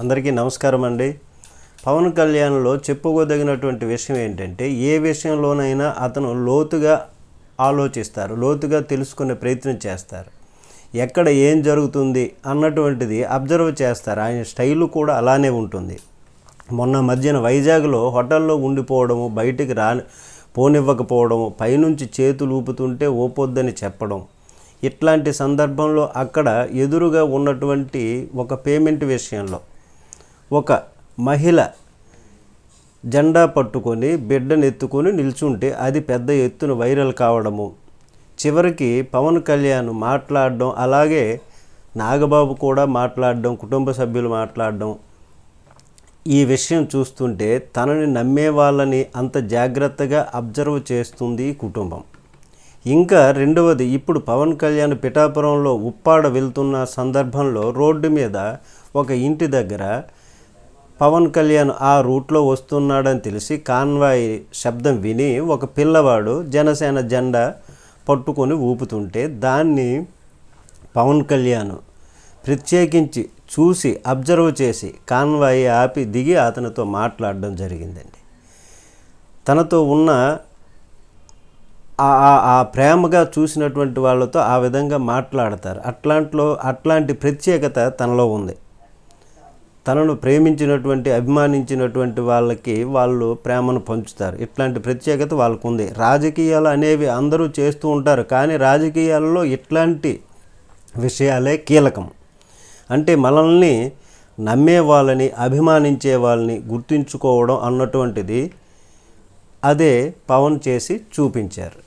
అందరికీ నమస్కారం అండి. పవన్ కళ్యాణ్లో చెప్పుకోదగినటువంటి విషయం ఏంటంటే ఏ విషయంలోనైనా అతను లోతుగా ఆలోచిస్తారు లోతుగా తెలుసుకునే ప్రయత్నం చేస్తారు. ఎక్కడ ఏం జరుగుతుంది అన్నటువంటిది అబ్జర్వ్ చేస్తారు. ఆయన స్టైలు కూడా అలానే ఉంటుంది. మొన్న మధ్యన వైజాగ్లో హోటల్లో ఉండిపోవడము బయటికి రా పోనివ్వకపోవడము పైనుంచి చేతులు ఊపుతుంటే ఓపొద్దని చెప్పడం ఇట్లాంటి సందర్భంలో అక్కడ ఎదురుగా ఉన్నటువంటి ఒక పేమెంట్ విషయంలో ఒక మహిళ జెండా పట్టుకొని బిడ్డనెత్తుకొని నిల్చుంటే అది పెద్ద ఎత్తున వైరల్ కావడము. చివరికి పవన్ కళ్యాణ్ మాట్లాడడం అలాగే నాగబాబు కూడా మాట్లాడడం కుటుంబ సభ్యులు మాట్లాడడం. ఈ విషయం చూస్తుంటే తనని నమ్మే వాళ్ళని అంత జాగ్రత్తగా అబ్జర్వ్ చేస్తుంది ఈ కుటుంబం. ఇంకా రెండవది ఇప్పుడు పవన్ కళ్యాణ్ పిఠాపురంలో ఉప్పాడ వెళ్తున్న సందర్భంలో రోడ్డు మీద ఒక ఇంటి దగ్గర పవన్ కళ్యాణ్ ఆ రూట్లో వస్తున్నాడని తెలిసి కాన్వాయ్ శబ్దం విని ఒక పిల్లవాడు జనసేన జెండా పట్టుకొని ఊపుతుంటే దాన్ని పవన్ కళ్యాణ్ ప్రత్యేకించి చూసి అబ్జర్వ్ చేసి కాన్వాయ్ ఆపి దిగి అతనితో మాట్లాడడం జరిగిందండి. తనతో ఉన్న ఆ- ప్రేమగా చూసినటువంటి వాళ్ళతో ఆ విధంగా మాట్లాడతారు. అట్లాంట్లో అట్లాంటి ప్రత్యేకత తనలో ఉంది. తనను ప్రేమించినటువంటి అభిమానించినటువంటి వాళ్ళకి వాళ్ళు ప్రేమను పంచుతారు. ఇట్లాంటి ప్రత్యేకత వాళ్ళకు ఉంది రాజకీయాలు అనేవి అందరూ చేస్తూ ఉంటారు. కానీ రాజకీయాల్లో ఇట్లాంటి విషయాలే కీలకం. అంటే మనల్ని నమ్మే వాళ్ళని అభిమానించే వాళ్ళని గుర్తుంచుకోవడం అన్నటువంటిది అదే పవన్ చేసి చూపించారు.